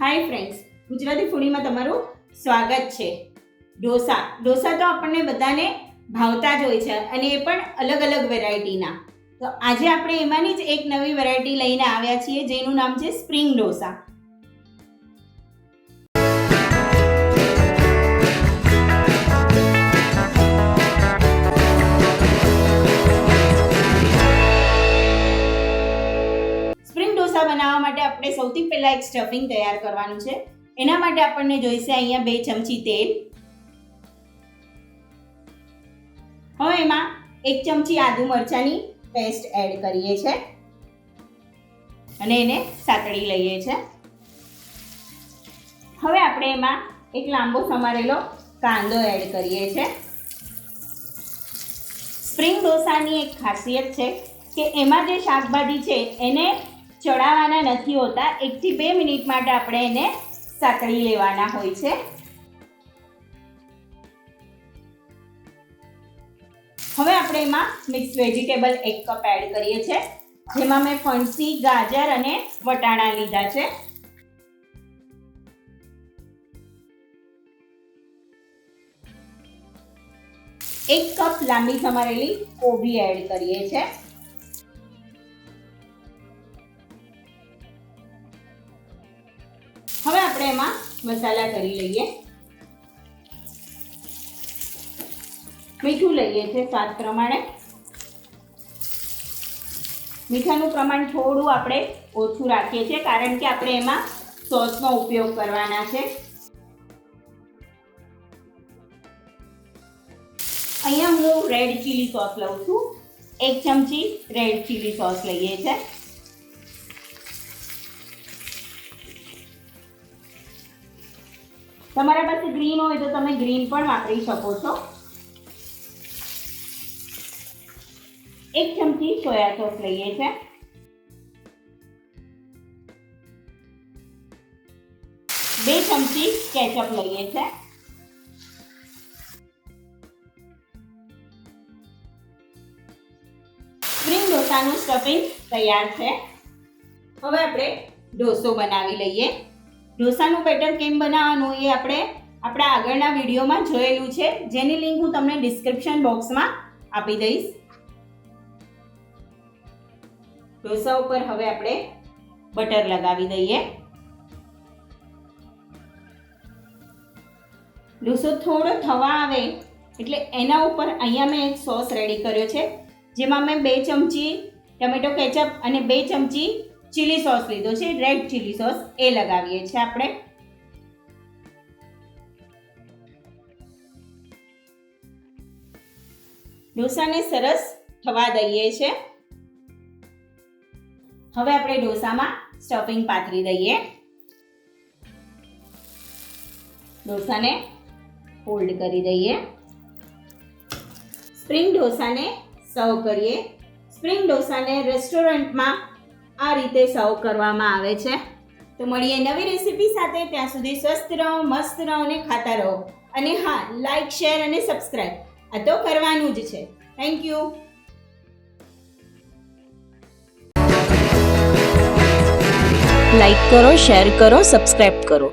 Hi friends Gujarati ફૂડીમાં તમારું સ્વાગત છે. ઢોસા ઢોસા તો આપણને બધાને ભાવતા જ હોય છે અને એ પણ અલગ અલગ વેરાયટીના. તો આજે આપણે એમાંની જ એક નવી વેરાયટી લઈને આવ્યા છીએ, જેનું નામ છે સ્પ્રિંગ ઢોસા. માટે આપણે સૌથી પહેલા એક સ્ટફિંગ તૈયાર કરવાનું છે. એના માટે આપણને જોઈશે અહીંયા બે ચમચી તેલ. હવે એમાં એક ચમચી આદુ મરચાંની પેસ્ટ એડ કરીએ છે. અને એને સાતળી લઈએ છે. હવે આપણે એમાં એક લાંબો સમારેલો કાંદો એડ કરીએ છે. સ્પ્રિંગ ઢોસાની એક ખાસિયત છે કે એમાં જે શાકભાજી છે એને ચડાવવાના નથી હોતા. એકથી બે મિનિટ માટે આપણે એને સાંકળી લેવાના હોય છે. હવે આપણે એમાં મિક્સ વેજીટેબલ એક કપ એડ કરીએ છીએ. જેમાં મેં ફણસી, ગાજર અને વટાણા લીધા છે. એક કપ લાંબી સમારેલી કોબી એડ કરીએ છીએ. હવે આપણે એમાં મસાલા કરી લઈએ. મીઠું લઈએ છીએ સ્વાદ પ્રમાણે. મીઠાનું પ્રમાણ થોડું આપણે ઓછું રાખીએ છીએ કારણ કે આપણે એમાં સોસનો ઉપયોગ કરવાના છે. અહીંયા હું રેડ ચીલી સોસ લઉં છું. એક ચમચી રેડ ચીલી સોસ લઈએ છીએ તમારા પાસે ગ્રીન હોય તો તમે ગ્રીન પણ વાપરી શકો છો. એક ચમચી સોયા સોસ લઈએ છે. બે ચમચી કેચઅપ લઈએ છે. સ્પ્રિંગ ઢોસાનું સ્ટફિંગ તૈયાર છે. હવે આપણે ઢોસો બનાવી લઈએ. ઢોસાનું બેટર કેમ બનાવવાનું એ આપણે આપણા આગળના વિડીયોમાં જોયેલું છે. જેની લિંક હું તમને ડિસ્ક્રિપ્શન બોક્સમાં આપી દઈશ. ઢોસા ઉપર હવે આપણે બટર લગાવી દઈએ. ઢોસો થોડો થવા આવે એટલે એના ઉપર અહીંયા મેં એક સોસ રેડી કર્યો છે. જેમાં મેં બે ચમચી ટમેટો કેચઅપ અને બે ચમચી ચીલી સોસ લીધો છે રેડ ચીલી સોસ એ લગાવીએ છીએ આપણે. ઢોસાને સરસ થવા દઈએ છે. હવે આપણે ઢોસામાં સ્ટફિંગ પાથરી દઈએ. ઢોસાને ફોલ્ડ કરી દઈએ. સ્પ્રિંગ ઢોસાને સર્વ કરીએ. સ્પ્રિંગ ઢોસાને રેસ્ટોરન્ટમાં આ રીતે સર્વ કરવામાં આવે છે. તો મળીએ નવી રેસીપી સાથે. ત્યાં સુધી સ્વસ્થ રહો, મસ્ત રહો અને ખાતા રહો. અને હા લાઈક શેર અને સબસ્ક્રાઈબ આ તો કરવાનું જ છે. થેન્ક યુ લાઈક કરો શેર કરો સબસ્ક્રાઈબ કરો.